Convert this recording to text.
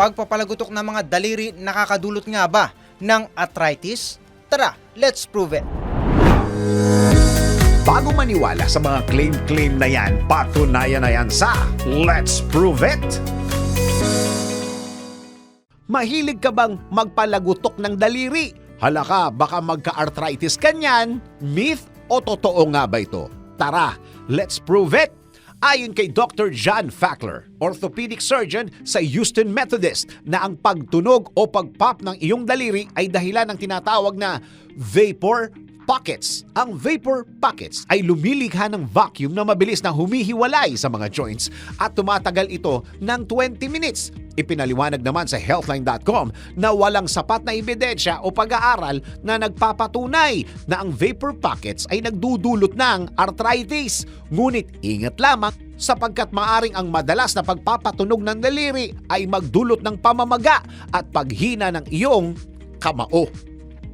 pagpapalagutok ng mga daliri nakakadulot nga ba ng arthritis? Tara, let's prove it! Bago maniwala sa mga claim-claim na yan, patunayan na yan sa Let's Prove It! Mahilig ka bang magpalagutok ng daliri? Halaka, baka magka-arthritis ka niyan? Myth o totoo nga ba ito? Tara, let's prove it! Ayon kay Dr. John Fackler, orthopedic surgeon sa Houston Methodist, na ang pagtunog o pagpop ng iyong daliri ay dahilan ng tinatawag na vapor pockets. Ang vapor pockets ay lumilikha ng vacuum na mabilis na humihiwalay sa mga joints at tumatagal ito ng 20 minutes. Ipinaliwanag naman sa healthline.com na walang sapat na ebidensya o pag-aaral na nagpapatunay na ang vapor pockets ay nagdudulot ng arthritis. Ngunit ingat lamang sapagkat maaring ang madalas na pagpapatunog ng daliri ay magdulot ng pamamaga at paghina ng iyong kamao.